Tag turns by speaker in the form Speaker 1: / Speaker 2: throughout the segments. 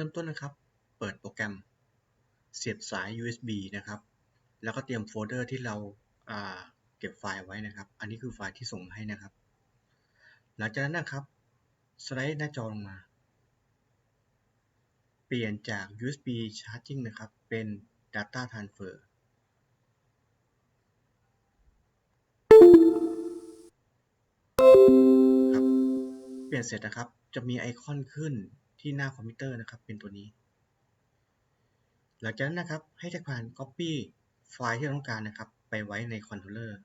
Speaker 1: ริ่มต้นนะครับ เปิดโปรแกรม เสียบสาย USB นะครับ แล้วก็เตรียมโฟลเดอร์ที่เราาเก็บไฟล์ไว้นะครับ อันนี้คือไฟล์ที่ส่งให้นะครับ หลังจากนั้นนะครับ สไลด์หน้าจอลงมา เปลี่ยนจาก USB charging นะครับ เป็น data transfer ครับ เปลี่ยนเสร็จนะครับ จะมีไอคอนขึ้น ที่หน้าคอมพิวเตอร์นะครับเป็นตัวนี้ หลังจากนั้นนะครับให้ทำการ Copy ไฟล์ที่เราต้องการนะครับ ไปไว้ในคอนโทรลเลอร์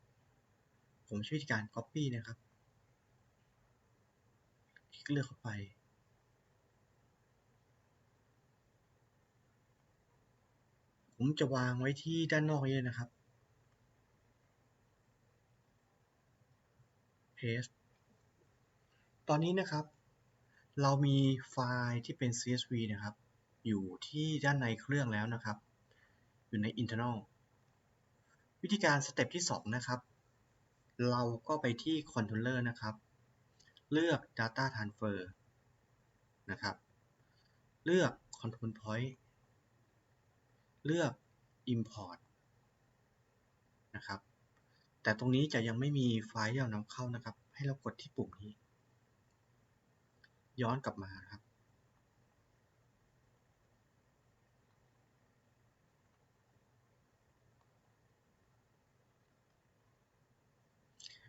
Speaker 1: ผมใช้วิธีการ Copy นะครับ คลิกเลือกเข้าไป ผมจะวางไว้ที่ด้านนอกนี้เลยนะครับ Paste ตอนนี้นะครับ เรามีไฟล์ที่เป็น CSV นะครับ อยู่ที่ด้านในเครื่องแล้วนะครับ อยู่ใน internal วิธีการสเต็ปที่ 2 นะครับ เราก็ไปที่ controller นะครับ เลือก data transfer นะครับ เลือก control point เลือก import นะครับ แต่ตรงนี้จะยังไม่มีไฟล์ที่เรานำเข้านะครับ ให้เรากดที่ปุ่มนี้ ย้อนกลับมาครับ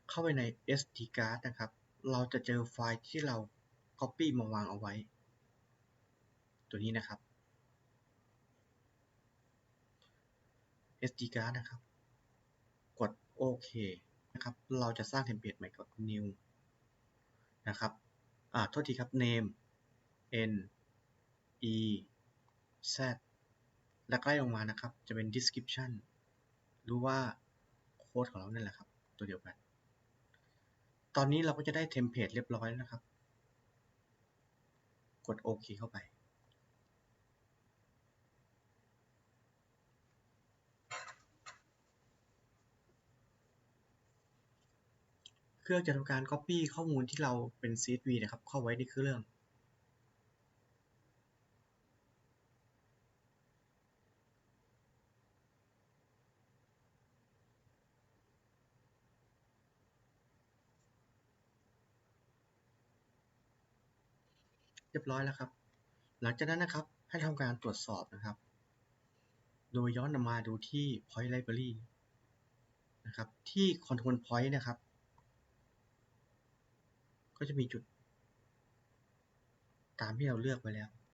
Speaker 1: เข้าไปใน SD card นะครับ เราจะเจอไฟล์ที่เรา Copy มาวางเอาไว้ ตัวนี้นะครับ SD card นะครับ กดโอเคนะครับ เราจะสร้างเทมเพลตใหม่กด new นะครับ อ่าโทษทีครับ name n e z และใกล้ลงมานะครับ จะเป็น description หรือว่าโค้ดของเรานั่นแหละครับ ตัวเดียวกัน ตอนนี้เราก็จะได้เทมเพลตเรียบร้อยแล้วนะครับ กดโอเคเข้าไป เครื่องจะทำการ Copy ข้อมูลที่เราเป็น CSV นะครับ เข้าไว้ในเครื่องเรียบร้อยแล้วครับ หลังจากนั้นนะครับให้ทำการตรวจสอบนะครับ โดยย้อนมาดูที่ Point Library นะครับ ที่ Control Point นะครับ ก็จะมีจุด ตามที่เราเลือกไว้แล้ว